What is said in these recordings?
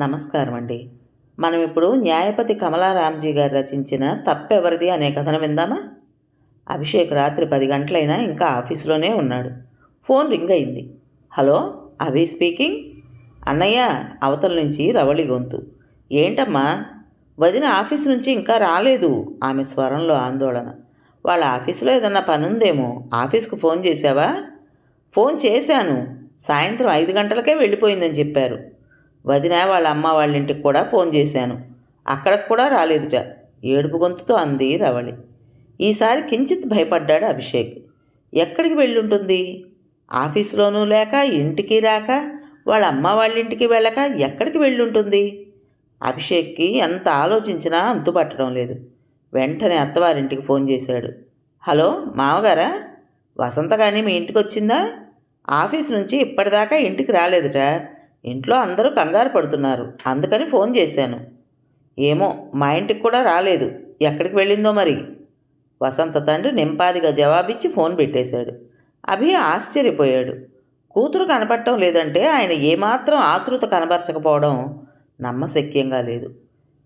నమస్కారం అండి మనం ఇప్పుడు న్యాయపతి కమలారాంజీ గారు రచించిన తప్పెవరిది అనే కథను విందామా? అభిషేక్ రాత్రి పది గంటలైనా ఇంకా ఆఫీసులోనే ఉన్నాడు. ఫోన్ రింగ్ అయింది. హలో అభి స్పీకింగ్ అన్నయ్య అవతల నుంచి రవళి గొంతు. ఏంటమ్మా? వదిన ఆఫీస్ నుంచి ఇంకా రాలేదు ఆమె స్వరంలో ఆందోళన. వాళ్ళ ఆఫీసులో ఏదన్నా పని ఉందేమో ఆఫీస్కు ఫోన్ చేశావా? ఫోన్ చేశాను. సాయంత్రం ఐదు గంటలకే వెళ్ళిపోయిందని చెప్పారు. వదిన వాళ్ళ అమ్మ వాళ్ళ ఇంటికి కూడా ఫోన్ చేశాను. అక్కడికి కూడా రాలేదుట. ఏడుపు గొంతుతో అంది రవళి. ఈసారి కించిత్ భయపడ్డాడు అభిషేక్. ఎక్కడికి వెళ్ళుంటుంది? ఆఫీసులోనూ లేక ఇంటికి రాక? వాళ్ళ అమ్మ వాళ్ళ ఇంటికి వెళ్ళక ఎక్కడికి వెళ్ళుంటుంది? అభిషేక్కి ఎంత ఆలోచించినా అంతుపట్టడం లేదు. వెంటనే అత్తవారింటికి ఫోన్ చేశాడు. హలో మామగారా? వసంత కానీ మీ ఇంటికి వచ్చిందా ఆఫీస్ నుంచి ఇప్పటిదాకా ఇంటికి రాలేదుట. ఇంట్లో అందరూ కంగారు పడుతున్నారు. అందుకని ఫోన్ చేశాను. ఏమో మా ఇంటికి కూడా రాలేదు. ఎక్కడికి వెళ్ళిందో మరి? వసంత తండ్రి నింపాదిగా జవాబిచ్చి ఫోన్ పెట్టేశాడు. అభి ఆశ్చర్యపోయాడు. కూతురు కనపడటం లేదంటే ఆయన ఏమాత్రం ఆతృత కనబరచకపోవడం నమ్మశక్యంగా లేదు.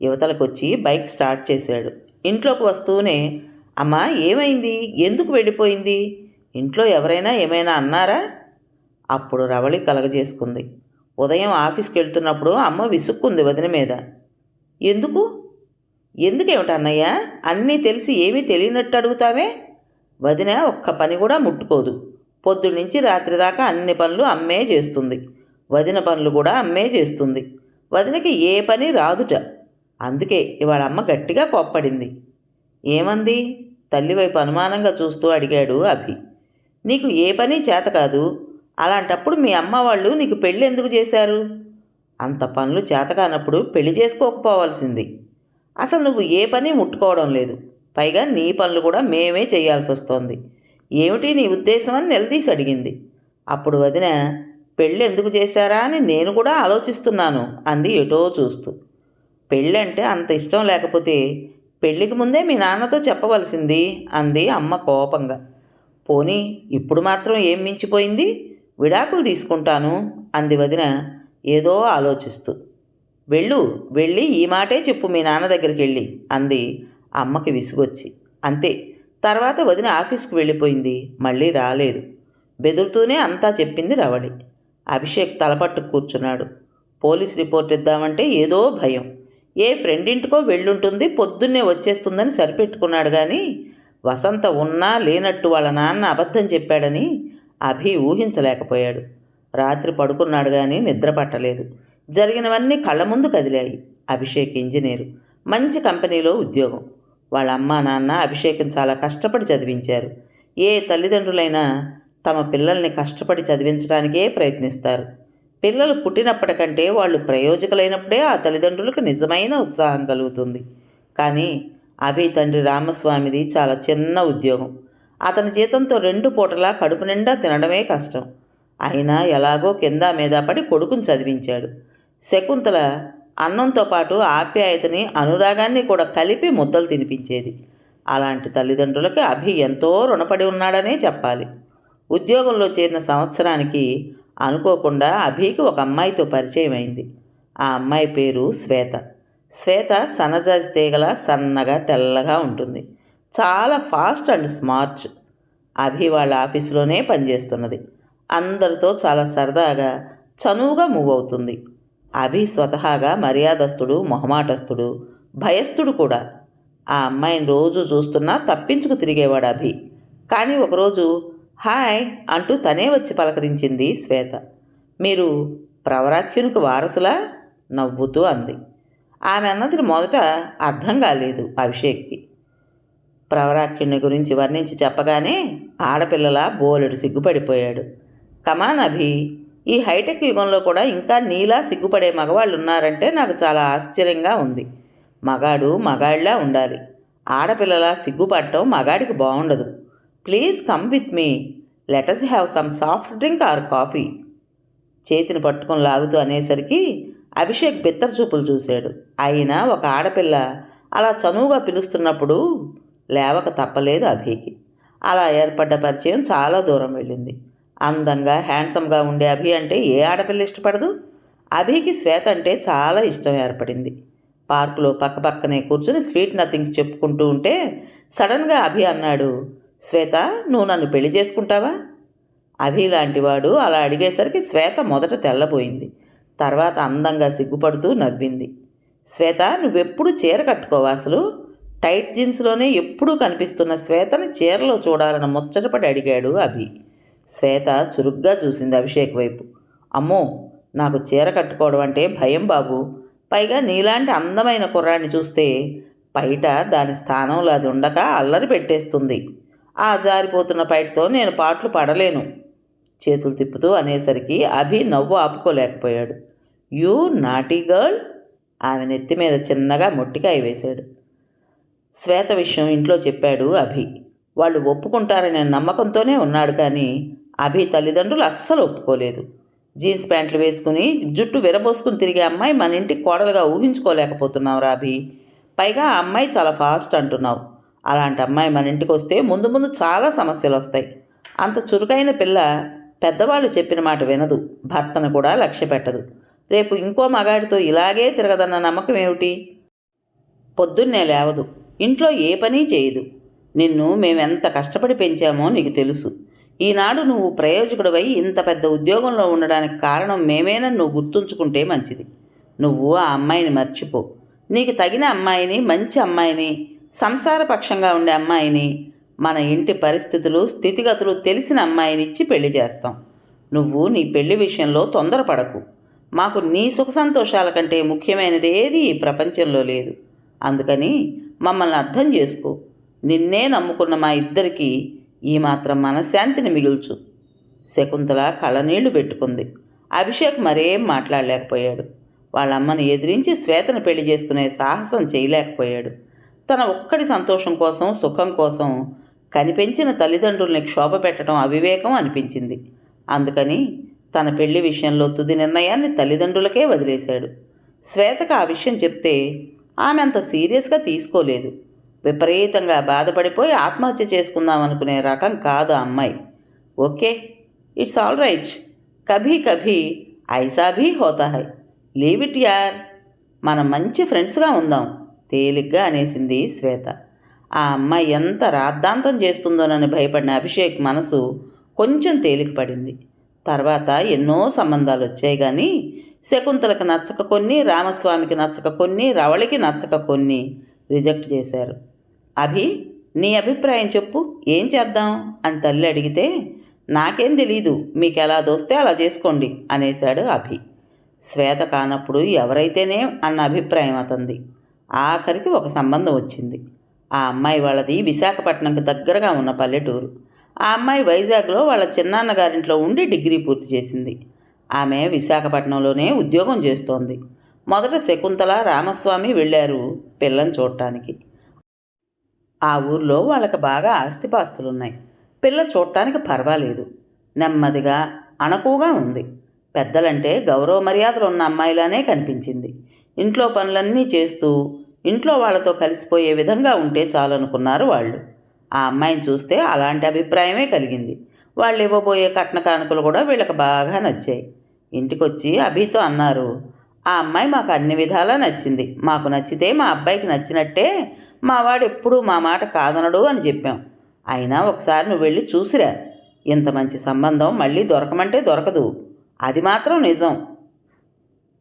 యువతలకొచ్చి బైక్ స్టార్ట్ చేశాడు. ఇంట్లోకి వస్తూనే అమ్మా ఏమైంది? ఎందుకు వెళ్ళిపోయింది? ఇంట్లో ఎవరైనా ఏమైనా అన్నారా? అప్పుడు రవళి కలగజేసుకుంది. ఉదయం ఆఫీస్కి వెళ్తున్నప్పుడు అమ్మ విసుక్కుంది వదిన మీద. ఎందుకు? ఎందుకేమిటి అన్నయ్య? అన్నీ తెలిసి ఏమీ తెలియనట్టు అడుగుతావే? వదిన ఒక్క పని కూడా ముట్టుకోదు. పొద్దున్నుంచి రాత్రి దాకా అన్ని పనులు అమ్మే చేస్తుంది. వదిన పనులు కూడా అమ్మే చేస్తుంది. వదినకి ఏ పని రాదుట. అందుకే ఇవాళ అమ్మ గట్టిగా కోప్పడింది. ఏమంది? తల్లి వైపు అనుమానంగా చూస్తూ అడిగాడు అభి. నీకు ఏ పని చేత కాదు. అలాంటప్పుడు మీ అమ్మ వాళ్ళు నీకు పెళ్ళి ఎందుకు చేశారు? అంత పనులు చేతకానప్పుడు పెళ్ళి చేసుకోకపోవాల్సింది. అసలు నువ్వు ఏ పని ముట్టుకోవడం లేదు. పైగా నీ పనులు కూడా మేమే చేయాల్సి వస్తోంది. ఏమిటి నీ ఉద్దేశం అని నిలదీసి అడిగింది. అప్పుడు వదిన పెళ్ళి ఎందుకు చేశారా అని నేను కూడా ఆలోచిస్తున్నాను అంది ఎటో చూస్తూ. పెళ్ళి అంటే అంత ఇష్టం లేకపోతే పెళ్ళికి ముందే మీ నాన్నతో చెప్పవలసింది అంది అమ్మ కోపంగా. పోనీ ఇప్పుడు మాత్రం ఏం మించిపోయింది? విడాకులు తీసుకుంటాను అంది వదిన ఏదో ఆలోచిస్తూ. వెళ్ళు వెళ్ళి ఈ మాటే చెప్పు మీ నాన్న దగ్గరికి వెళ్ళి అంది అమ్మకి విసుగొచ్చి. అంతే. తర్వాత వదిన ఆఫీస్కి వెళ్ళిపోయింది. మళ్ళీ రాలేదు. బెదురుతూనే అంతా చెప్పింది రవళి. అభిషేక్ తలపట్టు కూర్చున్నాడు. పోలీస్ రిపోర్ట్ ఇద్దామంటే ఏదో భయం. ఏ ఫ్రెండ్ ఇంటికో వెళ్ళుంటుంది పొద్దున్నే వచ్చేస్తుందని సరిపెట్టుకున్నాడు కానీ వసంత ఉన్నా లేనట్టు వాళ్ళ నాన్న అబద్ధం చెప్పాడని అభి ఊహించలేకపోయాడు. రాత్రి పడుకున్నాడు కానీ నిద్ర పట్టలేదు. జరిగినవన్నీ కళ్ళ ముందు కదిలాయి. అభిషేక్ ఇంజనీరు. మంచి కంపెనీలో ఉద్యోగం. వాళ్ళ అమ్మా నాన్న అభిషేకం చాలా కష్టపడి చదివించారు. ఏ తల్లిదండ్రులైనా తమ పిల్లల్ని కష్టపడి చదివించడానికే ప్రయత్నిస్తారు. పిల్లలు పుట్టినప్పటికంటే వాళ్ళు ప్రయోజకులైనప్పుడే ఆ తల్లిదండ్రులకు నిజమైన ఉత్సాహం కలుగుతుంది. కానీ అభి తండ్రి రామస్వామిది చాలా చిన్న ఉద్యోగం. అతని జీతంతో రెండు పూటలా కడుపు నిండా తినడమే కష్టం. అయినా ఎలాగో కింద మీద పడి కొడుకుని చదివించాడు. శకుంతల అన్నంతో పాటు ఆప్యాయతని అనురాగాన్ని కూడా కలిపి ముద్దలు తినిపించేది. అలాంటి తల్లిదండ్రులకి అభి ఎంతో రుణపడి ఉన్నాడనే చెప్పాలి. ఉద్యోగంలో చేరిన సంవత్సరానికి అనుకోకుండా అభికి ఒక అమ్మాయితో పరిచయం అయింది ఆ అమ్మాయి పేరు శ్వేత. శ్వేత సన్నజాజి తీగల సన్నగా తెల్లగా ఉంటుంది. చాలా ఫాస్ట్ అండ్ స్మార్ట్. అభి వాళ్ళ ఆఫీసులోనే పనిచేస్తున్నది. అందరితో చాలా సరదాగా చనువుగా మూవ్ అవుతుంది. అభి స్వతహాగా మర్యాదస్తుడు మొహమాటస్తుడు భయస్థుడు కూడా. ఆ అమ్మాయిని రోజు చూస్తున్నా తప్పించుకు తిరిగేవాడు అభి. కానీ ఒకరోజు హాయ్ అంటూ తనే వచ్చి పలకరించింది శ్వేత. మీరు ప్రవరాఖ్యునికి వారసులా? నవ్వుతూ అంది. ఆమె అన్నది మొదట అర్థం కాలేదు అభిషేక్కి. ప్రవరాఖ్యుని గురించి వర్ణించి చెప్పగానే ఆడపిల్లల బోలెడు సిగ్గుపడిపోయాడు. కమాన్ అభి ఈ హైటెక్ యుగంలో కూడా ఇంకా నీలా సిగ్గుపడే మగవాళ్ళు ఉన్నారంటే నాకు చాలా ఆశ్చర్యంగా ఉంది. మగాడు మగాళ్ళలా ఉండాలి. ఆడపిల్లల సిగ్గుపడటం మగాడికి బాగుండదు please come with me. Let us have some soft drink or coffee. చేతిని పట్టుకొని లాగుతూ అనేసరికి అభిషేక్ బిత్తర చూపులు చూశాడు. అయినా ఒక ఆడపిల్ల అలా చనువుగా పిలుస్తున్నప్పుడు లేవక తప్పలేదు అభికి. అలా ఏర్పడ్డ పరిచయం చాలా దూరం వెళ్ళింది. అందంగా హ్యాండ్సమ్గా ఉండే అభి అంటే ఏ ఆడపిల్ల ఇష్టపడదు? అభికి శ్వేత అంటే చాలా ఇష్టం ఏర్పడింది. పార్కులో పక్కపక్కనే కూర్చుని స్వీట్ నథింగ్స్ చెప్పుకుంటూ ఉంటే సడన్గా అభి అన్నాడు శ్వేత నువ్వు నన్ను పెళ్ళి చేసుకుంటావా? అభి లాంటివాడు అలా అడిగేసరికి శ్వేత మొదట తెల్లబోయింది. తర్వాత అందంగా సిగ్గుపడుతూ నవ్వింది. శ్వేత నువ్వెప్పుడు చీర కట్టుకోవా అసలు? టైట్ జీన్స్లోనే ఎప్పుడూ కనిపిస్తున్న శ్వేతని చీరలో చూడాలని ముచ్చటపడి అడిగాడు అభి. శ్వేత చురుగ్గా చూసింది అభిషేక్ వైపు. అమ్మో నాకు చీర కట్టుకోవడం అంటే భయం బాబు. పైగా నీలాంటి అందమైన కుర్రాన్ని చూస్తే పైట దాని స్థానంలో అది ఉండక అల్లరి పెట్టేస్తుంది. ఆ జారిపోతున్న పైటతో నేను పాటలు పడలేను. చేతులు తిప్పుతూ అనేసరికి అభి నవ్వు ఆపుకోలేకపోయాడు. You naughty girl? ఆమె నెత్తి మీద చిన్నగా మొట్టికాయ వేశాడు. శ్వేత విషయం ఇంట్లో చెప్పాడు అభి. వాళ్ళు ఒప్పుకుంటారనే నమ్మకంతోనే ఉన్నాడు కానీ అభి తల్లిదండ్రులు అస్సలు ఒప్పుకోలేదు. జీన్స్ ప్యాంట్లు వేసుకుని జుట్టు విరబోసుకుని తిరిగే అమ్మాయి మన ఇంటికి కోడలుగా ఊహించుకోలేకపోతున్నావు రాభి పైగా ఆ అమ్మాయి చాలా ఫాస్ట్ అంటున్నావు. అలాంటి అమ్మాయి మన ఇంటికి వస్తే ముందు ముందు చాలా సమస్యలు వస్తాయి. అంత చురుకైన పిల్ల పెద్దవాళ్ళు చెప్పిన మాట వినదు. భర్తను కూడా లక్ష్య పెట్టదు. రేపు ఇంకో మగాడితో ఇలాగే తిరగదన్న నమ్మకం ఏమిటి? పొద్దున్నే లేవదు. ఇంట్లో ఏ పని చేయదు. నిన్ను మేమెంత కష్టపడి పెంచామో నీకు తెలుసు. ఈనాడు నువ్వు ప్రయోజకుడివై ఇంత పెద్ద ఉద్యోగంలో ఉండడానికి కారణం మేమేనని నువ్వు గుర్తుంచుకుంటే మంచిది. నువ్వు ఆ అమ్మాయిని మర్చిపో. నీకు తగిన అమ్మాయిని మంచి అమ్మాయిని సంసారపక్షంగా ఉండే అమ్మాయిని మన ఇంటి పరిస్థితులు స్థితిగతులు తెలిసిన అమ్మాయిని ఇచ్చి పెళ్ళి చేస్తాం. నువ్వు నీ పెళ్ళి విషయంలో తొందరపడకు. మాకు నీ సుఖ సంతోషాల కంటే ముఖ్యమైనది ఏది ఈ ప్రపంచంలో లేదు. అందుకని మమ్మల్ని అర్థం చేసుకో. నిన్నే నమ్ముకున్న మా ఇద్దరికి ఈ మాత్రం మనశ్శాంతిని మిగుల్చు. శకుంతల కళ్ళనీళ్ళు పెట్టుకుంది. అభిషేక్ మరేం మాట్లాడలేకపోయాడు. వాళ్ళ అమ్మని ఎదిరించి శ్వేతను పెళ్ళి చేసుకునే సాహసం చేయలేకపోయాడు. తన ఒక్కడి సంతోషం కోసం సుఖం కోసం కనిపించిన తల్లిదండ్రుల్ని క్షోభ పెట్టడం అవివేకం అనిపించింది. అందుకని తన పెళ్ళి విషయంలో తుది నిర్ణయాన్ని తల్లిదండ్రులకే వదిలేశాడు. శ్వేతకు ఆ విషయం చెప్తే ఆమె అంత సీరియస్గా తీసుకోలేదు. విపరీతంగా బాధపడిపోయి ఆత్మహత్య చేసుకుందాం అనుకునే రకం కాదు ఆ అమ్మాయి. Okay it's all right. Kabhi కభీ ఐసా భీ హోతా హై. లీవ్ ఇట్ యార్. మనం మంచి ఫ్రెండ్స్గా ఉందాం తేలిగ్గా అనేసింది శ్వేత. ఆ అమ్మాయి ఎంత రాద్ధాంతం చేస్తుందోనని భయపడిన అభిషేక్ మనసు కొంచెం తేలిక పడింది తర్వాత ఎన్నో సంబంధాలు వచ్చాయి కానీ శకుంతలకు నచ్చక కొన్ని రామస్వామికి నచ్చక కొన్ని రవళికి నచ్చక కొన్ని రిజెక్ట్ చేశారు. అభి నీ అభిప్రాయం చెప్పు ఏం చేద్దాం? అని తల్లి అడిగితే నాకేం తెలీదు మీకు ఎలా దోస్తే అలా చేసుకోండి అనేశాడు అభి. శ్వేత కానప్పుడు ఎవరైతేనే అన్న అభిప్రాయం అతంది. ఆఖరికి ఒక సంబంధం వచ్చింది. ఆ అమ్మాయి వాళ్ళది విశాఖపట్నంకి దగ్గరగా ఉన్న పల్లెటూరు. ఆ అమ్మాయి వైజాగ్లో వాళ్ళ చిన్నాన్నగారింట్లో ఉండి డిగ్రీ పూర్తి చేసింది. ఆమె విశాఖపట్నంలోనే ఉద్యోగం చేస్తోంది. మొదట శకుంతల రామస్వామి వెళ్ళారు పిల్లని చూడటానికి ఆ ఊర్లో వాళ్ళకి బాగా ఆస్తిపాస్తులున్నాయి. పిల్ల చూడటానికి పర్వాలేదు. నెమ్మదిగా అణకువగా ఉంది. పెద్దలంటే గౌరవ మర్యాదలు ఉన్న అమ్మాయిలానే కనిపించింది. ఇంట్లో పనులన్నీ చేస్తూ ఇంట్లో వాళ్ళతో కలిసిపోయే విధంగా ఉంటే చాలనుకున్నారు వాళ్ళు. ఆ అమ్మాయిని చూస్తే అలాంటి అభిప్రాయమే కలిగింది. వాళ్ళు ఇవ్వబోయే కట్న కానుకలు కూడా వీళ్ళకి బాగా నచ్చాయి. ఇంటికొచ్చి అభితో అన్నారు ఆ అమ్మాయి మాకు అన్ని విధాలా నచ్చింది. మాకు నచ్చితే మా అబ్బాయికి నచ్చినట్టే మా వాడు ఎప్పుడూ మా మాట కాదనడు అని చెప్పాం. అయినా ఒకసారి నువ్వు వెళ్ళి చూసిరా. ఇంత మంచి సంబంధం మళ్ళీ దొరకమంటే దొరకదు. అది మాత్రం నిజం.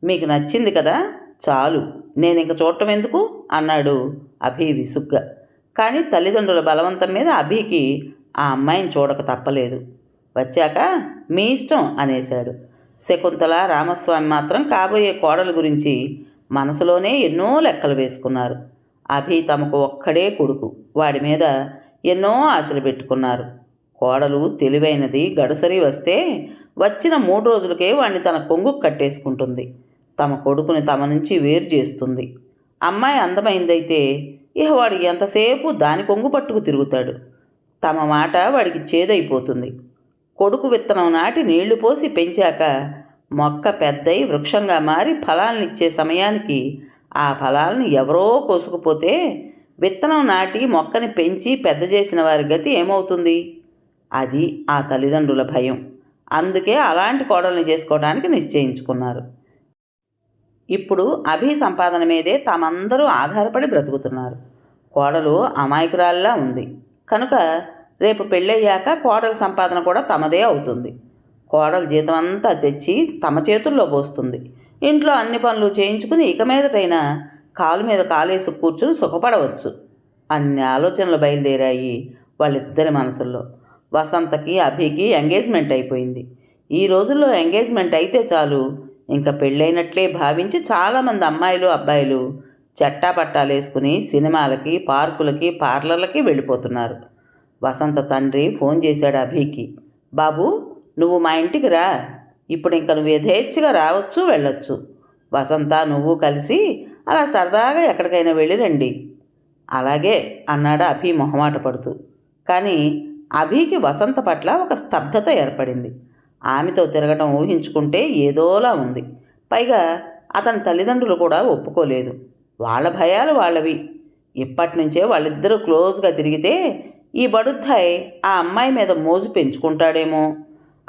మీకు నచ్చింది కదా? చాలు. నేను ఇంక చూడటం ఎందుకు? అన్నాడు అభి విసుగ్గా. కానీ తల్లిదండ్రుల బలవంతం మీద అభికి ఆ అమ్మాయిని చూడక తప్పలేదు. వచ్చాక మీ ఇష్టం అనేశాడు. శకుంతల రామస్వామి మాత్రం కాబోయే కోడల గురించి మనసులోనే ఎన్నో లెక్కలు వేసుకున్నారు. అభి తమకు ఒక్కడే కొడుకు. వాడి మీద ఎన్నో ఆశలు పెట్టుకున్నారు. కోడలు తెలివైనది. గడసరి వస్తే వచ్చిన మూడు రోజులకే వాడిని తన కొంగు కట్టేసుకుంటుంది. తమ కొడుకుని తమ నుంచి వేరు చేస్తుంది. అమ్మాయి అందమైందైతే ఇహ వాడు ఎంతసేపు దాని కొంగు పట్టుకు తిరుగుతాడు. తమ మాట వాడికి చేదైపోతుంది. కొడుకు విత్తనం నాటి నీళ్ళు పోసి పెంచాక మొక్క పెద్దై వృక్షంగా మారి ఫలాలనిచ్చే సమయానికి ఆ ఫలాలను ఎవరో కోసుకుపోతే విత్తనం నాటి మొక్కని పెంచి పెద్ద చేసిన వారి గతి ఏమవుతుంది? అది ఆ తల్లిదండ్రుల భయం. అందుకే అలాంటి కోడల్ని చేసుకోవడానికి నిశ్చయించుకున్నారు. ఇప్పుడు అభి సంపాదన మీదే తామందరూ ఆధారపడి బ్రతుకుతున్నారు. కోడలు అమాయకురాల్లా ఉంది. కనుక రేపు పెళ్ళయ్యాక కోడల సంపాదన కూడా తమదే అవుతుంది. కోడలు జీతం అంతా తెచ్చి తమ చేతుల్లో పోస్తుంది. ఇంట్లో అన్ని పనులు చేయించుకుని ఇక మీదటైనా కాలు మీద కాలేసి కూర్చుని సుఖపడవచ్చు. అన్ని ఆలోచనలు బయలుదేరాయి వాళ్ళిద్దరి మనసుల్లో. వసంతకి అభికి ఎంగేజ్మెంట్ అయిపోయింది. ఈ రోజుల్లో ఎంగేజ్మెంట్ అయితే చాలు. ఇంకా పెళ్ళైనట్లే భావించి చాలామంది అమ్మాయిలు అబ్బాయిలు చట్టా పట్టాలు వేసుకుని సినిమాలకి పార్కులకి పార్లర్లకి వెళ్ళిపోతున్నారు. వసంత తండ్రి ఫోన్ చేశాడు అభికి. బాబు నువ్వు మా ఇంటికి రా. ఇప్పుడు ఇంకా నువ్వు యథేచ్ఛగా రావచ్చు వెళ్ళొచ్చు. వసంత నువ్వు కలిసి అలా సరదాగా ఎక్కడికైనా వెళ్ళి రండి. అలాగే అన్నాడు అభి మొహమాట పడుతూ. కానీ అభికి వసంత పట్ల ఒక స్తబ్దత ఏర్పడింది. ఆమెతో తిరగటం ఊహించుకుంటే ఏదోలా ఉంది. పైగా అతని తల్లిదండ్రులు కూడా ఒప్పుకోలేదు. వాళ్ళ భయాలు వాళ్ళవి. ఇప్పటి నుంచే వాళ్ళిద్దరూ క్లోజ్గా తిరిగితే ఈ బడుద్దాయ్ ఆ అమ్మాయి మీద మోజు పెంచుకుంటాడేమో.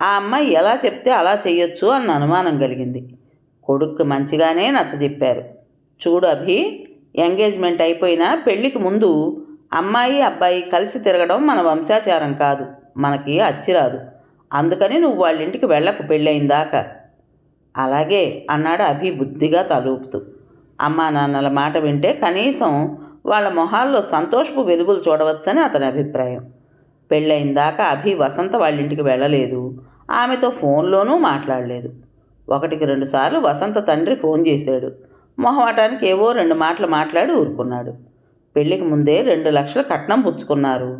ఆ అమ్మాయి ఎలా చెప్తే అలా చెయ్యొచ్చు అన్న అనుమానం కలిగింది. కొడుక్కి మంచిగానే నచ్చజెప్పారు చూడు అభి ఎంగేజ్మెంట్ అయిపోయినా పెళ్ళికి ముందు అమ్మాయి అబ్బాయి కలిసి తిరగడం మన వంశాచారం కాదు. మనకి అచ్చిరాదు అందుకని నువ్వు వాళ్ళ ఇంటికి వెళ్ళకు పెళ్ళయిందాకా. అలాగే అన్నాడు అభి బుద్ధిగా తలూపుతూ. అమ్మా నాన్నల మాట వింటే కనీసం వాళ్ళ మొహాల్లో సంతోషపు వెలుగులు చూడవచ్చని అతని అభిప్రాయం. పెళ్ళయిందాకా అభి వసంత వాళ్ళ ఇంటికి వెళ్ళలేదు. ఆమెతో ఫోన్లోనూ మాట్లాడలేదు. ఒకటికి రెండుసార్లు వసంత తండ్రి ఫోన్ చేశాడు. మొహమాటానికి ఏవో రెండు మాటలు మాట్లాడి ఊరుకున్నాడు. పెళ్ళికి ముందే రెండు లక్షల కట్నం పుచ్చుకున్నారు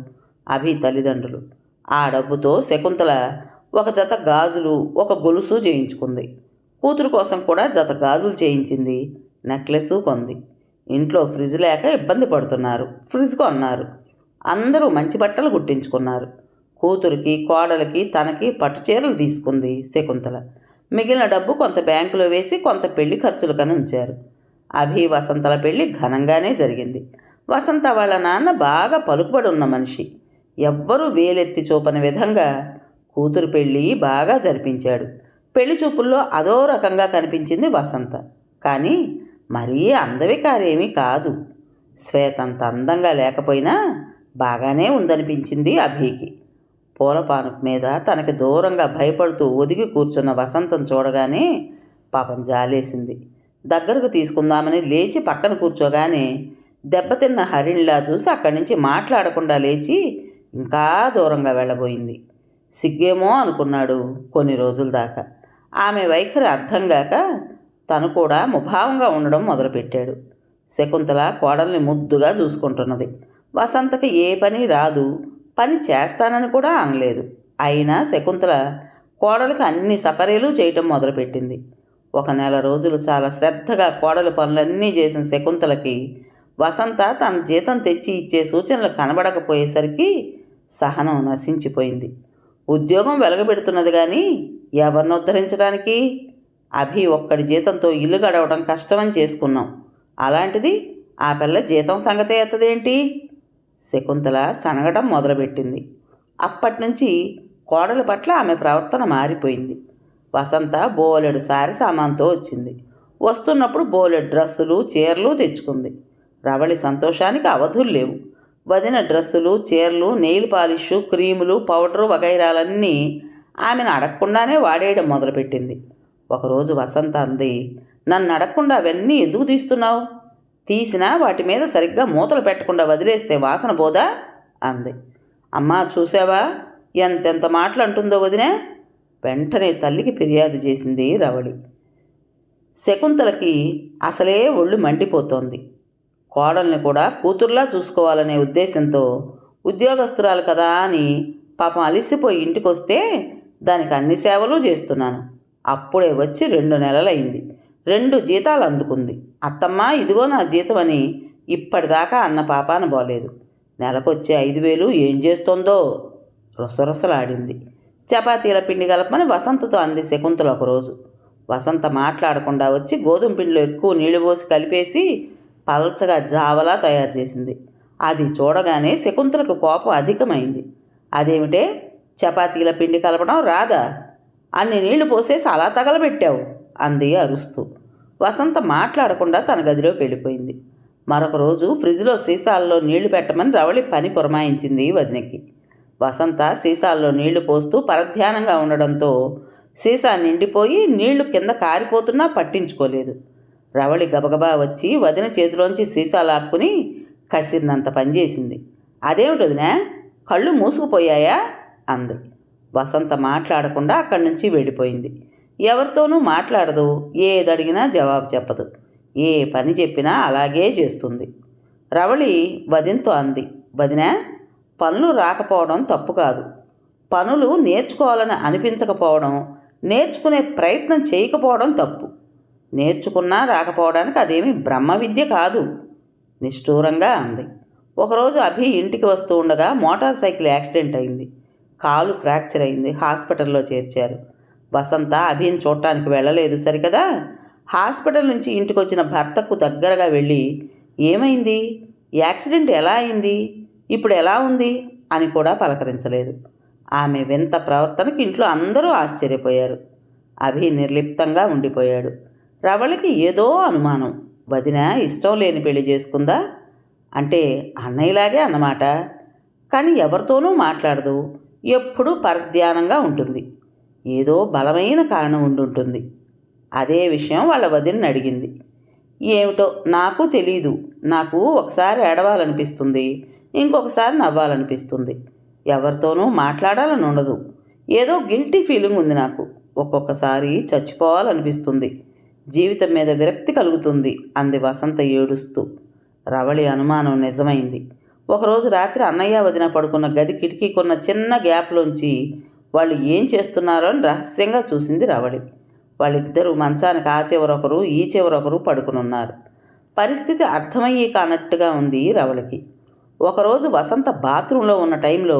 అభి తల్లిదండ్రులు. ఆ డబ్బుతో శకుంతల ఒక జత గాజులు ఒక గొలుసు చేయించుకుంది. కూతురు కోసం కూడా జత గాజులు చేయించింది నెక్లెస్ కొంది. ఇంట్లో ఫ్రిడ్జ్ లేక ఇబ్బంది పడుతున్నారు. ఫ్రిడ్జ్ కొన్నారు అందరూ మంచి బట్టలు కుట్టించుకున్నారు. కూతురికి కోడలికి తనకి పట్టు చీరలు తీసుకుంది శకుంతల. మిగిలిన డబ్బు కొంత బ్యాంకులో వేసి కొంత పెళ్ళి ఖర్చులకని ఉంచారు. అభి వసంతల పెళ్ళి ఘనంగానే జరిగింది. వసంత వాళ్ళ నాన్న బాగా పలుకుబడి ఉన్న మనిషి. ఎవ్వరూ వేలెత్తి చూపని విధంగా కూతురు పెళ్ళి బాగా జరిపించాడు. పెళ్ళి చూపుల్లో అదో రకంగా కనిపించింది వసంత. కానీ మరీ అందవికారేమీ కాదు. శ్వేతంత అందంగా లేకపోయినా బాగానే ఉందనిపించింది అభికి. పూలపాను మీద తనకి దూరంగా భయపడుతూ ఒదిగి కూర్చున్న వసంతం చూడగానే పాపం జాలేసింది. దగ్గరకు తీసుకుందామని లేచి పక్కన కూర్చోగానే దెబ్బతిన్న హరిణిలా చూసి అక్కడి నుంచి మాట్లాడకుండా లేచి ఇంకా దూరంగా వెళ్ళబోయింది. సిగ్గేమో అనుకున్నాడు కొన్ని రోజుల దాకా. ఆమె వైఖరి అర్థం కాక తను కూడా ముభావంగా ఉండడం మొదలుపెట్టాడు. శకుంతల కోడల్ని ముద్దుగా చూసుకుంటున్నది. వసంతకి ఏ పని రాదు. పని చేస్తానని కూడా అనలేదు. అయినా శకుంతల కోడలకు అన్ని సపరేలు చేయటం మొదలుపెట్టింది. ఒక నెల రోజులు చాలా శ్రద్ధగా కోడలు పనులన్నీ చేసిన శకుంతలకి వసంత తన జీతం తెచ్చి ఇచ్చే సూచనలు కనబడకపోయేసరికి సహనం నశించిపోయింది. ఉద్యోగం వెలగబెడుతున్నది కానీ ఎవరిని ఉద్ధరించడానికి అభి ఒక్కడి జీతంతో ఇల్లు గడవడం కష్టమని చేసుకున్నాం. అలాంటిది ఆ పిల్ల జీతం సంగతే ఎత్తదేంటి? శకుంతల సనగటం మొదలుపెట్టింది. అప్పటి నుంచి కోడలి పట్ల ఆమె ప్రవర్తన మారిపోయింది. వసంత బోలెడు సారి సామాన్తో వచ్చింది. వస్తున్నప్పుడు బోలెడు డ్రెస్సులు చీరలు తెచ్చుకుంది. రవళి సంతోషానికి అవధులు లేవు. వదిన డ్రెస్సులు చీరలు నెయిల్ పాలిషు క్రీములు పౌడరు వగైరాలన్నీ ఆమెను అడగకుండానే వాడేయడం మొదలుపెట్టింది. ఒకరోజు వసంత అంది నన్ను అడగకుండా అవన్నీ ఎందుకు తీస్తున్నావు? తీసినా వాటి మీద సరిగ్గా మూతలు పెట్టకుండా వదిలేస్తే వాసన పోదా? అంది. అమ్మా చూసావా ఎంతెంత మాటలు అంటుందో వదినా? వెంటనే తల్లికి ఫిర్యాదు చేసింది రవళి. శకుంతలకి అసలే ఒళ్ళు మండిపోతోంది. కోడల్ని కూడా కూతుర్లా చూసుకోవాలనే ఉద్దేశంతో ఉద్యోగస్తురాలు కదా అని పాపం అలిసిపోయి ఇంటికొస్తే దానికి అన్ని సేవలు చేస్తున్నాను. అప్పుడే వచ్చి రెండు నెలలైంది రెండు జీతాలు అందుకుంది. అత్తమ్మ ఇదిగో నా జీతం అని ఇప్పటిదాకా అన్న పాపాన పోలేదు నెలకొచ్చే ఐదు వేలు ఏం చేస్తోందో రుసరుసలాడింది. చపాతీల పిండి కలపమని వసంతతో అంది శకుంతల ఒకరోజు. వసంత మాట్లాడకుండా వచ్చి గోధుమ పిండిలో ఎక్కువ నీళ్ళు పోసి కలిపేసి పల్చగా జావలా తయారు చేసింది. అది చూడగానే శకుంతలకు కోపం అధికమైంది. అదేమిటే? చపాతీల పిండి కలపడం రాదా? అన్ని నీళ్ళు పోసేసి అలా తగలబెట్టావు అంది అరుస్తూ. వసంత మాట్లాడకుండా తన గదిలోకి వెళ్ళిపోయింది. మరొక రోజు ఫ్రిడ్జ్లో సీసాల్లో నీళ్ళు పెట్టమని రవళి పని పురమాయించింది వదినకి. వసంత సీసాల్లో నీళ్ళు పోస్తూ పరధ్యానంగా ఉండడంతో సీసా నిండిపోయి నీళ్ళు కింద కారిపోతున్నా పట్టించుకోలేదు. రవళి గబగబా వచ్చి వదిన చేతిలోంచి సీసా లాక్కుని కసిరినంత పనిచేసింది అదేమిటి వదినా? కళ్ళు మూసుకుపోయాయా? అంది. వసంత మాట్లాడకుండా అక్కడి నుంచి వెళ్ళిపోయింది. ఎవరితోనూ మాట్లాడదు ఏదడిగినా జవాబు చెప్పదు. ఏ పని చెప్పినా అలాగే చేస్తుంది. రవళి వదినతో అంది వదినా పనులు రాకపోవడం తప్పు కాదు. పనులు నేర్చుకోవాలని అనిపించకపోవడం నేర్చుకునే ప్రయత్నం చేయకపోవడం తప్పు. నేర్చుకున్నా రాకపోవడానికి అదేమి బ్రహ్మ విద్య కాదు నిష్ఠూరంగా అంది. ఒకరోజు అభి ఇంటికి వస్తూ ఉండగా మోటార్ సైకిల్ యాక్సిడెంట్ అయింది. కాలు ఫ్రాక్చర్ అయింది. హాస్పిటల్లో చేర్చారు. వసంత అభిని చూడటానికి వెళ్ళలేదు సరికదా? హాస్పిటల్ నుంచి ఇంటికి వచ్చిన భర్తకు దగ్గరగా వెళ్ళి ఏమైంది? యాక్సిడెంట్ ఎలా అయింది? ఇప్పుడు ఎలా ఉంది? అని కూడా పలకరించలేదు. ఆమె వింత ప్రవర్తనకి ఇంట్లో అందరూ ఆశ్చర్యపోయారు. అభి నిర్లిప్తంగా ఉండిపోయాడు. రవళికి ఏదో అనుమానం. వదిన ఇష్టం లేని పెళ్ళి చేసుకుందా? అంటే అన్నయ్యలాగే అన్నమాట. కానీ ఎవరితోనూ మాట్లాడదు. ఎప్పుడూ పరధ్యానంగా ఉంటుంది. ఏదో బలమైన కారణం ఉండుంటుంది అదే విషయం వాళ్ళ వదిన అడిగింది. ఏమిటో నాకు తెలీదు. నాకు ఒకసారి ఏడవాలనిపిస్తుంది. ఇంకొకసారి నవ్వాలనిపిస్తుంది. ఎవరితోనూ మాట్లాడాలని ఉండదు. ఏదో గిల్టీ ఫీలింగ్ ఉంది నాకు. ఒక్కొక్కసారి చచ్చిపోవాలనిపిస్తుంది. జీవితం మీద విరక్తి కలుగుతుంది అంది వసంత ఏడుస్తూ. రవళి అనుమానం నిజమైంది. ఒకరోజు రాత్రి అన్నయ్య వదిన పడుకున్న గది కిటికీకున్న చిన్న గ్యాప్లోంచి వాళ్ళు ఏం చేస్తున్నారో అని రహస్యంగా చూసింది రవళి. వాళ్ళిద్దరూ మంచానికి ఆ చివరొకరు ఈ చివరొకరు పడుకునున్నారు. పరిస్థితి అర్థమయ్యే కానట్టుగా ఉంది రవళికి. ఒకరోజు వసంత బాత్రూంలో ఉన్న టైంలో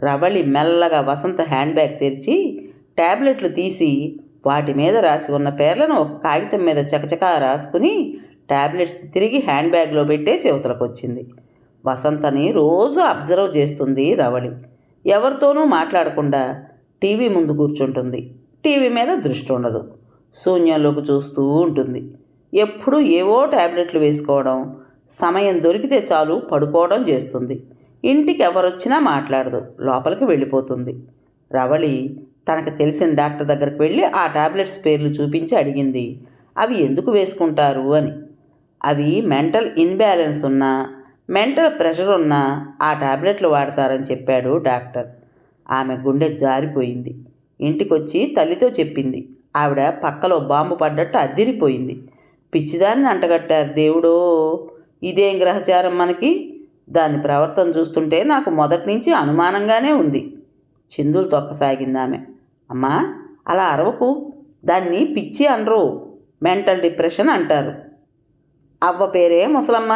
రవళి మెల్లగా వసంత హ్యాండ్ బ్యాగ్ తెరిచి ట్యాబ్లెట్లు తీసి వాటి మీద రాసి ఉన్న పేర్లను ఒక కాగితం మీద చకచకా రాసుకుని ట్యాబ్లెట్స్ తిరిగి హ్యాండ్ బ్యాగ్లో పెట్టేసి యువతలకు వచ్చింది వసంతని రోజు అబ్జర్వ్ చేస్తుంది రవళి. ఎవరితోనూ మాట్లాడకుండా టీవీ ముందు కూర్చుంటుంది. టీవీ మీద దృష్టి ఉండదు. శూన్యంలోకి చూస్తూ ఉంటుంది. ఎప్పుడూ ఏవో ట్యాబ్లెట్లు వేసుకోవడం సమయం దొరికితే చాలు పడుకోవడం చేస్తుంది. ఇంటికి ఎవరొచ్చినా మాట్లాడదు. లోపలికి వెళ్ళిపోతుంది. రవళి తనకు తెలిసిన డాక్టర్ దగ్గరికి వెళ్ళి ఆ టాబ్లెట్స్ పేర్లు చూపించి అడిగింది. అవి ఎందుకు వేసుకుంటారు అని. అవి మెంటల్ ఇన్బ్యాలెన్స్ ఉన్నా మెంటల్ ప్రెషర్ ఉన్నా ఆ టాబ్లెట్లు వాడతారని చెప్పాడు డాక్టర్. ఆమె గుండె జారిపోయింది. ఇంటికొచ్చి తల్లితో చెప్పింది. ఆవిడ పక్కలో బాంబు పడ్డట్టు అదిరిపోయింది. పిచ్చిదాన్ని అంటగట్టారు దేవుడో! ఇదేం గ్రహచారం మనకి? దాని ప్రవర్తన చూస్తుంటే నాకు మొదటి నుంచి అనుమానంగానే ఉంది. చిందులు తొక్కసాగింది ఆమె. అమ్మా అలా అరవకు. దాన్ని పిచ్చి అనరు. మెంటల్ డిప్రెషన్ అంటారు. అవ్వ పేరే ముసలమ్మ.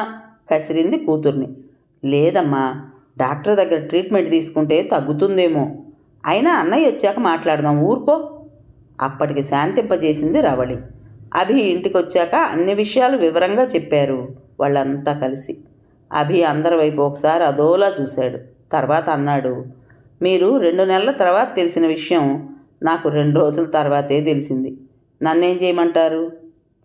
కసిరింది కూతుర్ని. లేదమ్మా డాక్టర్ దగ్గర ట్రీట్మెంట్ తీసుకుంటే తగ్గుతుందేమో. అయినా అన్నయ్య వచ్చాక మాట్లాడదాం ఊరుకో. అప్పటికి శాంతింపజేసింది రవళి. అభి ఇంటికి వచ్చాక అన్ని విషయాలు వివరంగా చెప్పారు వాళ్ళంతా కలిసి. అభి అందరి వైపు ఒకసారి అదోలా చూశాడు. తర్వాత అన్నాడు మీరు రెండు నెలల తర్వాత తెలిసిన విషయం నాకు రెండు రోజుల తర్వాతే తెలిసింది. నన్నేం చేయమంటారు?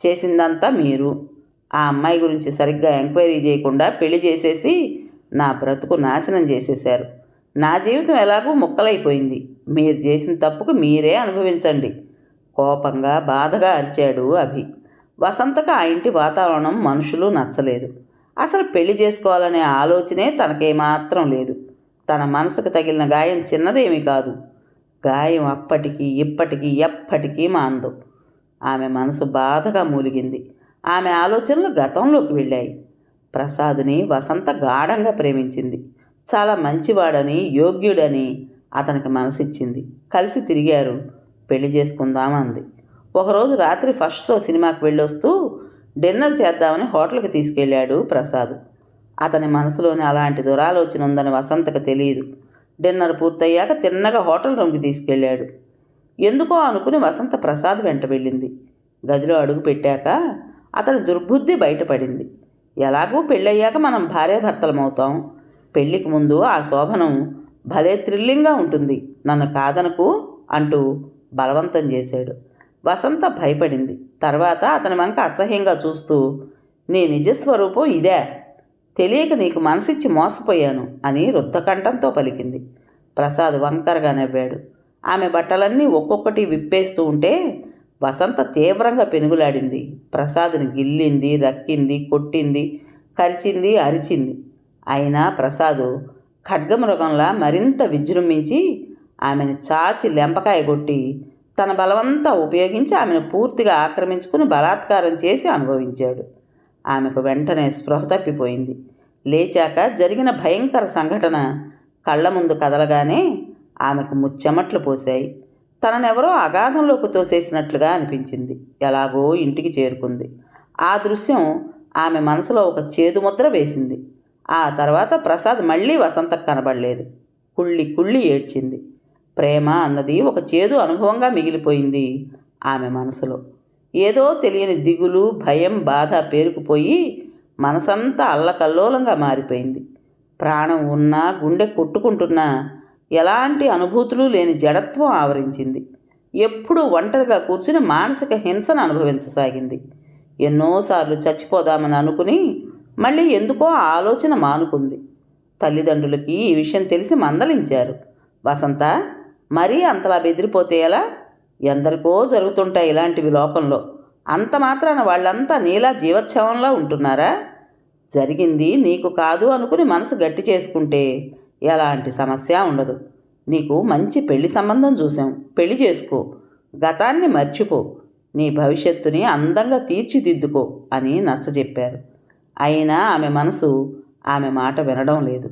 చేసిందంతా మీరు. ఆ అమ్మాయి గురించి సరిగ్గా ఎంక్వైరీ చేయకుండా పెళ్ళి చేసేసి నా బ్రతుకు నాశనం చేసేశారు. నా జీవితం ఎలాగూ ముక్కలైపోయింది. మీరు చేసిన తప్పుకు మీరే అనుభవించండి. కోపంగా బాధగా అరిచాడు అభి. వసంతకు ఆ ఇంటి వాతావరణం మనుషులు నచ్చలేదు. అసలు పెళ్ళి చేసుకోవాలనే ఆలోచనే తనకేమాత్రం లేదు. తన మనసుకు తగిలిన గాయం చిన్నదేమీ కాదు. గాయం అప్పటికీ ఇప్పటికీ ఎప్పటికీ మాందు ఆమె మనసు బాధగా మూలిగింది. ఆమె ఆలోచనలు గతంలోకి వెళ్ళాయి. ప్రసాద్ని వసంత గాఢంగా ప్రేమించింది. చాలా మంచివాడని యోగ్యుడని అతనికి మనసిచ్చింది. కలిసి తిరిగారు. పెళ్ళి చేసుకుందామంది ఒకరోజు రాత్రి ఫస్ట్ షో సినిమాకి వెళ్ళొస్తూ డిన్నర్ చేద్దామని హోటల్కి తీసుకెళ్ళాడు ప్రసాద్. అతని మనసులోని అలాంటి దురాలోచన ఉందని వసంతకు తెలియదు. డిన్నర్ పూర్తయ్యాక తిన్నగా హోటల్ రూమ్కి తీసుకెళ్ళాడు. ఎందుకో అనుకుని వసంత ప్రసాద్ వెంట వెళ్ళింది. గదిలో అడుగు పెట్టాక అతని దుర్బుద్ధి బయటపడింది. ఎలాగూ పెళ్ళయ్యాక మనం భార్యాభర్తలమవుతాం. పెళ్ళికి ముందు ఆ శోభనం భలే థ్రిల్లింగ్గా ఉంటుంది. నన్ను కాదనకు అంటూ బలవంతం చేశాడు. వసంత భయపడింది. తర్వాత అతని వంక అసహ్యంగా చూస్తూ నీ నిజస్వరూపం ఇదే. తెలియక నీకు మనసిచ్చి మోసపోయాను అని రుద్ధకంఠంతో పలికింది. ప్రసాద్ వంకరగా నవ్వాడు. ఆమె బట్టలన్నీ ఒక్కొక్కటి విప్పేస్తూ ఉంటే వసంత తీవ్రంగా పెనుగులాడింది. ప్రసాద్ని గిల్లింది రక్కింది కొట్టింది కరిచింది అరిచింది. అయినా ప్రసాదు ఖడ్గమృగంలా మరింత విజృంభించి ఆమెను చాచి లెంపకాయ కొట్టి తన బలవంతా ఉపయోగించి ఆమెను పూర్తిగా ఆక్రమించుకుని బలాత్కారం చేసి అనుభవించాడు. ఆమెకు వెంటనే స్పృహ తప్పిపోయింది. లేచాక జరిగిన భయంకర సంఘటన కళ్ళ ముందు కదలగానే ఆమెకు ముచ్చెమట్లు పోశాయి. తననెవరో అగాధంలోకి తోసేసినట్లుగా అనిపించింది. ఎలాగో ఇంటికి చేరుకుంది. ఆ దృశ్యం ఆమె మనసులో ఒక చేదు ముద్ర వేసింది. ఆ తర్వాత ప్రసాద్ మళ్ళీ వసంతకు కనబడలేదు. కుళ్ళి కుళ్ళి ఏడ్చింది. ప్రేమ అన్నది ఒక చేదు అనుభవంగా మిగిలిపోయింది ఆమె మనసులో. ఏదో తెలియని దిగులు భయం బాధ పేరుకుపోయి మనసంతా అల్లకల్లోలంగా మారిపోయింది. ప్రాణం ఉన్నా గుండె కొట్టుకుంటున్నా ఎలాంటి అనుభూతులు లేని జడత్వం ఆవరించింది. ఎప్పుడూ ఒంటరిగా కూర్చుని మానసిక హింసను అనుభవించసాగింది. ఎన్నోసార్లు చచ్చిపోదామని అనుకుని మళ్ళీ ఎందుకో ఆలోచన మానుకుంది. తల్లిదండ్రులకి ఈ విషయం తెలిసి మందలించారు. వసంత మరీ అంతలా బెదిరిపోతే ఎలా? ఎందరికో జరుగుతుంటాయి ఇలాంటివి లోకంలో. అంత మాత్రాన వాళ్ళంతా నీలా జీవోత్సవంలా ఉంటున్నారా? జరిగింది నీకు కాదు అనుకుని మనసు గట్టి చేసుకుంటే ఎలాంటి సమస్య ఉండదు. నీకు మంచి పెళ్ళి సంబంధం చూసాం పెళ్ళి చేసుకో. గతాన్ని మర్చిపో. నీ భవిష్యత్తుని అందంగా తీర్చిదిద్దుకో అని నచ్చజెప్పారు అయినా ఆమె మనసు ఆమె మాట వినడం లేదు.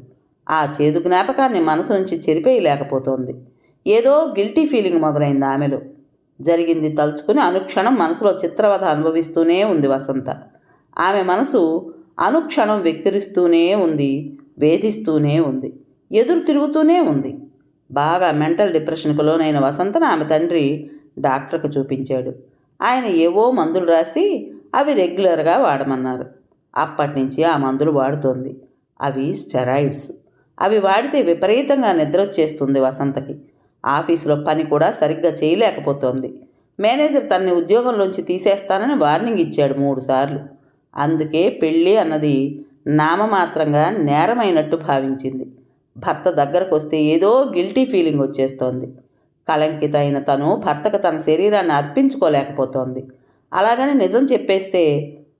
ఆ చేదు జ్ఞాపకాన్ని మనసు నుంచి చెరిపేయలేకపోతోంది. ఏదో గిల్టీ ఫీలింగ్ మొదలైంది ఆమెలో. జరిగింది తలుచుకుని అనుక్షణం మనసులో చిత్రవధ అనుభవిస్తూనే ఉంది వసంత. ఆమె మనసు అనుక్షణం వెక్కిరిస్తూనే ఉంది వేధిస్తూనే ఉంది. ఎదురు తిరుగుతూనే ఉంది. బాగా మెంటల్ డిప్రెషన్కు లోనైన వసంతను ఆమె తండ్రి డాక్టర్కు చూపించాడు. ఆయన ఏవో మందులు రాసి అవి రెగ్యులర్గా వాడమన్నారు. అప్పటి నుంచి ఆ మందులు వాడుతోంది. అవి స్టెరాయిడ్స్. అవి వాడితే విపరీతంగా నిద్ర వచ్చేస్తుంది వసంతకి. ఆఫీసులో పని కూడా సరిగ్గా చేయలేకపోతోంది. మేనేజర్ తన్ని ఉద్యోగంలోంచి తీసేస్తానని వార్నింగ్ ఇచ్చాడు మూడుసార్లు అందుకే పెళ్ళి అన్నది నామమాత్రంగా నేరమైనట్టు భావించింది. భర్త దగ్గరకు వస్తే ఏదో గిల్టీ ఫీలింగ్ వచ్చేస్తోంది. కళంకిత అయిన తను భర్తకు తన శరీరాన్ని అర్పించుకోలేకపోతోంది. అలాగని నిజం చెప్పేస్తే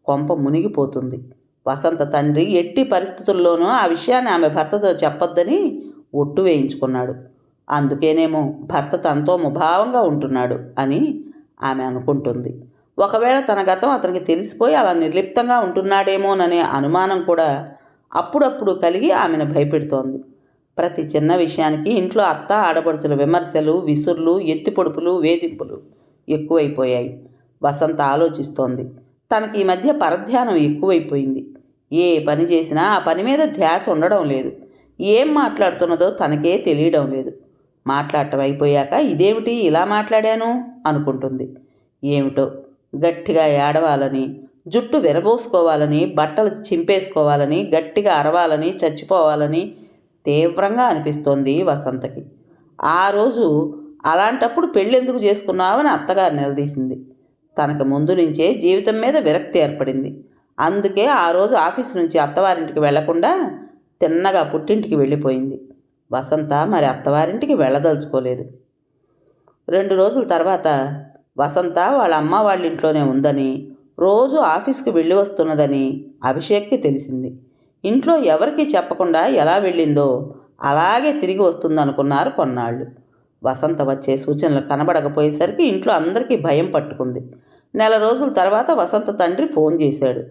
కొంప మునిగిపోతుంది. వసంత తండ్రి ఎట్టి పరిస్థితుల్లోనూ ఆ విషయాన్ని ఆమె భర్తతో చెప్పొద్దని ఒట్టు వేయించుకున్నాడు. అందుకేనేమో భర్త తనతో ముభావంగా ఉంటున్నాడు అని ఆమె అనుకుంటుంది. ఒకవేళ తన గతం అతనికి తెలిసిపోయి అలా నిర్లిప్తంగా ఉంటున్నాడేమోననే అనుమానం కూడా అప్పుడప్పుడు కలిగి ఆమెను భయపెడుతోంది. ప్రతి చిన్న విషయానికి ఇంట్లో అత్త ఆడపడుచుల విమర్శలు విసుర్లు ఎత్తిపొడుపులు వేధింపులు ఎక్కువైపోయాయి. వసంత ఆలోచిస్తోంది. తనకి ఈ మధ్య పరధ్యానం ఎక్కువైపోయింది. ఏ పని చేసినా ఆ పని మీద ధ్యాస ఉండడం లేదు. ఏం మాట్లాడుతున్నదో తనకే తెలియడం లేదు. మాట్లాడటం అయిపోయాక ఇదేమిటి ఇలా మాట్లాడాను? అనుకుంటుంది. ఏమిటో? గట్టిగా ఏడవాలని జుట్టు విరబోసుకోవాలని బట్టలు చింపేసుకోవాలని గట్టిగా అరవాలని చచ్చిపోవాలని తీవ్రంగా అనిపిస్తోంది వసంతకి. ఆ రోజు అలాంటప్పుడు పెళ్ళెందుకు చేసుకున్నావని అత్తగారు నిలదీసింది. తనకు ముందు నుంచే జీవితం మీద విరక్తి ఏర్పడింది. అందుకే ఆ రోజు ఆఫీస్ నుంచి అత్తవారింటికి వెళ్ళకుండా తిన్నగా పుట్టింటికి వెళ్ళిపోయింది. వసంత మరి అత్తవారింటికి వెళ్ళదలుచుకోలేదు. రెండు రోజుల తర్వాత వసంత వాళ్ళ అమ్మ వాళ్ళ ఇంట్లోనే ఉందని రోజు ఆఫీస్కి వెళ్ళి వస్తున్నదని అభిషేక్కి తెలిసింది. ఇంట్లో ఎవరికీ చెప్పకుండా ఎలా వెళ్ళిందో అలాగే తిరిగి వస్తుందనుకున్నారు కొన్నాళ్ళు. వసంత వచ్చే సూచనలు కనబడకపోయేసరికి ఇంట్లో అందరికీ భయం పట్టుకుంది. నెల రోజుల తర్వాత వసంత తండ్రి ఫోన్ చేశాడు.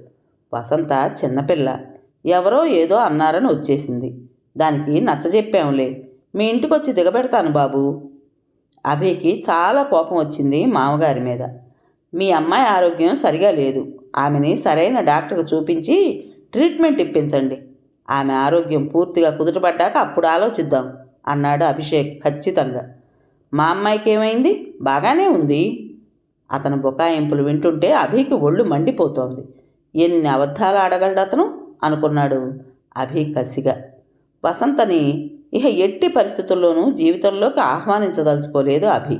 వసంత చిన్నపిల్ల ఎవరో ఏదో అన్నారని వచ్చేసింది. దానికి నచ్చజెప్పాంలే మీ ఇంటికి వచ్చి దిగబెడతాను బాబు. అభికి చాలా కోపం వచ్చింది మామగారి మీద. మీ అమ్మాయి ఆరోగ్యం సరిగా లేదు. ఆమెని సరైన డాక్టర్కు చూపించి ట్రీట్మెంట్ ఇప్పించండి. ఆమె ఆరోగ్యం పూర్తిగా కుదుటపడ్డాక అప్పుడు ఆలోచిద్దాం అన్నాడు అభిషేక్ ఖచ్చితంగా. మా అమ్మాయికి ఏమైంది బాగానే ఉంది. అతను బుకాయింపులు వింటుంటే అభికి ఒళ్ళు మండిపోతోంది. ఎన్ని అబద్ధాలు ఆడగలడు అతను? అనుకున్నాడు అభి కసిగా. వసంతని ఇహ ఎట్టి పరిస్థితుల్లోనూ జీవితంలోకి ఆహ్వానించదలుచుకోలేదు అభి.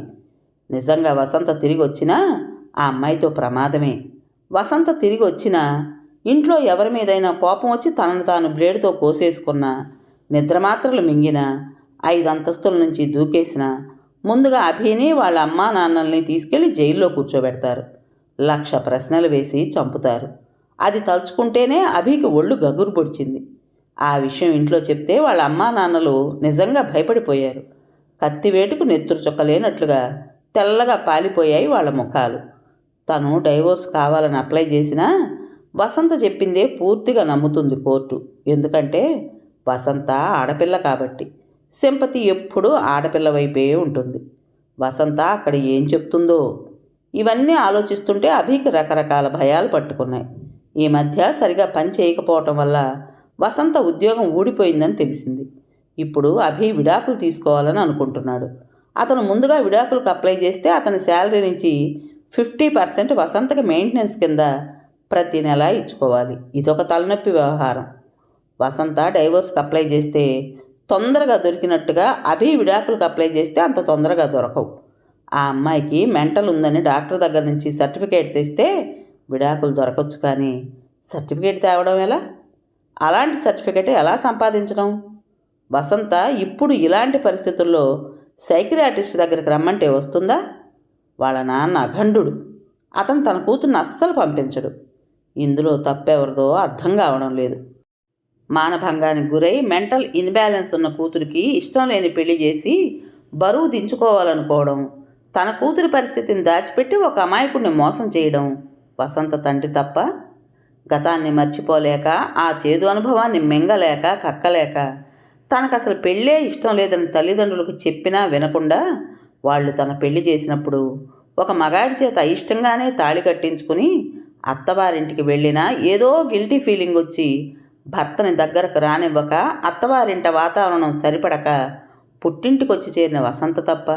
నిజంగా వసంత తిరిగి వచ్చినా ఆ అమ్మాయితో ప్రమాదమే. వసంత తిరిగి వచ్చినా ఇంట్లో ఎవరి మీదైనా కోపం వచ్చి తనను తాను బ్లేడుతో కోసేసుకున్నా నిద్రమాత్రలు మింగిన ఐదు అంతస్తుల నుంచి దూకేసిన ముందుగా అభిని వాళ్ళ అమ్మా నాన్నల్ని తీసుకెళ్ళి జైల్లో కూర్చోబెడతారు. లక్ష ప్రశ్నలు వేసి చంపుతారు. అది తలుచుకుంటేనే అభికి ఒళ్ళు గగురు పొడిచింది. ఆ విషయం ఇంట్లో చెప్తే వాళ్ళ అమ్మా నాన్నలు నిజంగా భయపడిపోయారు. కత్తివేటుకు నెత్తురు చొక్కలేనట్లుగా తెల్లగా పాలిపోయాయి వాళ్ళ ముఖాలు. తను డైవోర్స్ కావాలని అప్లై చేసినా వసంత చెప్పిందే పూర్తిగా నమ్ముతుంది కోర్టు. ఎందుకంటే వసంత ఆడపిల్ల కాబట్టి. సింపతి ఎప్పుడూ ఆడపిల్ల వైపే ఉంటుంది. వసంత అక్కడ ఏం చెప్తుందో? ఇవన్నీ ఆలోచిస్తుంటే అభికి రకరకాల భయాలు పట్టుకున్నాయి. ఈ మధ్య సరిగా పని చేయకపోవటం వల్ల వసంత ఉద్యోగం ఊడిపోయిందని తెలిసింది. ఇప్పుడు అభి విడాకులు తీసుకోవాలని అనుకుంటున్నాడు. అతను ముందుగా విడాకులకు అప్లై చేస్తే అతని శాలరీ నుంచి ఫిఫ్టీ పర్సెంట్ వసంతకి మెయింటెనెన్స్ కింద ప్రతి నెల ఇచ్చుకోవాలి. ఇదొక తలనొప్పి వ్యవహారం. వసంత డైవోర్స్కి అప్లై చేస్తే తొందరగా దొరికినట్టుగా అభి విడాకులకు అప్లై చేస్తే అంత తొందరగా దొరకవు. ఆ అమ్మాయికి మెంటల్ ఉందని డాక్టర్ దగ్గర నుంచి సర్టిఫికేట్ తెస్తే విడాకులు దొరకవచ్చు కానీ సర్టిఫికేట్ తేవడం ఎలా? అలాంటి సర్టిఫికేట్ ఎలా సంపాదించడం? వసంత ఇప్పుడు ఇలాంటి పరిస్థితుల్లో సైకియాట్రిస్ట్ దగ్గరికి రమ్మంటే వస్తుందా? వాళ్ళ నాన్న అఖండుడు. అతను తన కూతుర్ని అస్సలు పంపించడు. ఇందులో తప్పెవరిదో అర్థం కావడం లేదు. మానభంగానికి గురై మెంటల్ ఇన్బ్యాలెన్స్ ఉన్న కూతురికి ఇష్టం లేని పెళ్ళి చేసి బరువు దించుకోవాలనుకోవడం తన కూతురి పరిస్థితిని దాచిపెట్టి ఒక అమాయకుడిని మోసం చేయడం వసంత తండ్రి తప్ప గతాన్ని మర్చిపోలేక ఆ చేదు అనుభవాన్ని మింగలేక కక్కలేక తనకు అసలు పెళ్ళే ఇష్టం లేదని తల్లిదండ్రులకు చెప్పినా వినకుండా వాళ్ళు తన పెళ్ళి చేసినప్పుడు ఒక మగాడి చేత ఇష్టంగానే తాళి కట్టించుకుని అత్తవారింటికి వెళ్ళినా ఏదో గిల్టీ ఫీలింగ్ వచ్చి భర్తని దగ్గరకు రానివ్వక అత్తవారింట వాతావరణం సరిపడక పుట్టింటికొచ్చి చేరిన వసంత తప్ప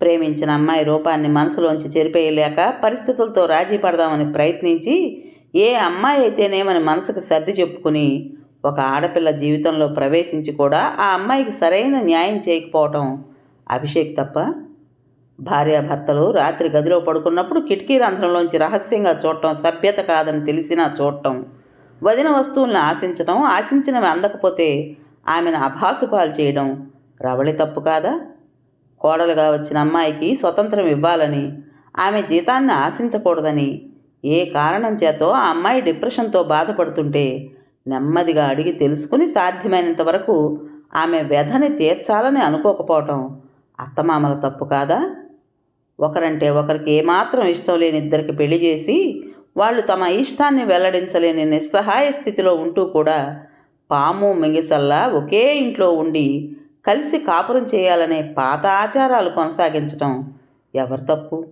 ప్రేమించిన అమ్మాయి రూపాన్ని మనసులోంచి చెరిపేయలేక పరిస్థితులతో రాజీ పడదామని ప్రయత్నించి ఏ అమ్మాయి అయితేనేమని మనసుకు సర్ది చెప్పుకుని ఒక ఆడపిల్ల జీవితంలో ప్రవేశించి కూడా ఆ అమ్మాయికి సరైన న్యాయం చేయకపోవటం అభిషేక్ తప్ప భార్యాభర్తలు రాత్రి గదిలో పడుకున్నప్పుడు కిటికీ రంధ్రంలోంచి రహస్యంగా చూడటం సభ్యత కాదని తెలిసినా చూడటం. వదిన వస్తువులను ఆశించటం ఆశించినవి అందకపోతే ఆమెను అభాసుపాలు చేయడం రవళి తప్పు కాదా? కోడలుగా వచ్చిన అమ్మాయికి స్వతంత్రం ఇవ్వాలని ఆమె జీతాన్ని ఆశించకూడదని ఏ కారణం చేతో ఆ అమ్మాయి డిప్రెషన్తో బాధపడుతుంటే నెమ్మదిగా అడిగి తెలుసుకుని సాధ్యమైనంత వరకు ఆమె వ్యధని తీర్చాలని అనుకోకపోవటం అత్తమామల తప్పు కాదా? ఒకరంటే ఒకరికి ఏమాత్రం ఇష్టం లేని ఇద్దరికి పెళ్ళి చేసి వాళ్ళు తమ ఇష్టాన్ని వెల్లడించలేని నిస్సహాయ స్థితిలో ఉంటూ కూడా పాము మింగిసల్లా ఒకే ఇంట్లో ఉండి కలిసి కాపురం చేయాలనే పాత ఆచారాలు కొనసాగించటం ఎవరి తప్పు?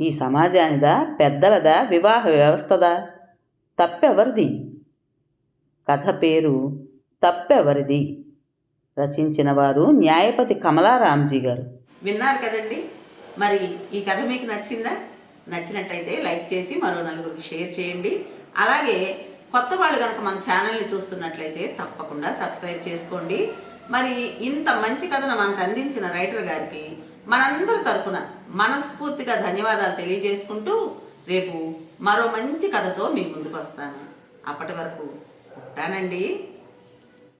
ఈ సమాజానిదా పెద్దలదా వివాహ వ్యవస్థదా? తప్పెవరిది? కథ పేరు తప్పెవరిది? రచించిన వారు న్యాయపతి కమలారాంజీ గారు. విన్నారు కదండి. మరి ఈ కథ మీకు నచ్చిందా? నచ్చినట్టయితే లైక్ చేసి మరో నలుగురికి షేర్ చేయండి. అలాగే కొత్త వాళ్ళు కనుక మన ఛానల్ని చూస్తున్నట్లయితే తప్పకుండా సబ్స్క్రైబ్ చేసుకోండి. మరి ఇంత మంచి కథను మనకు అందించిన రైటర్ గారికి మనందరి తరపున మనస్ఫూర్తిగా ధన్యవాదాలు తెలియజేసుకుంటూ రేపు మరో మంచి కథతో మీ ముందుకు వస్తాను. అప్పటి వరకు ఉంటానండి.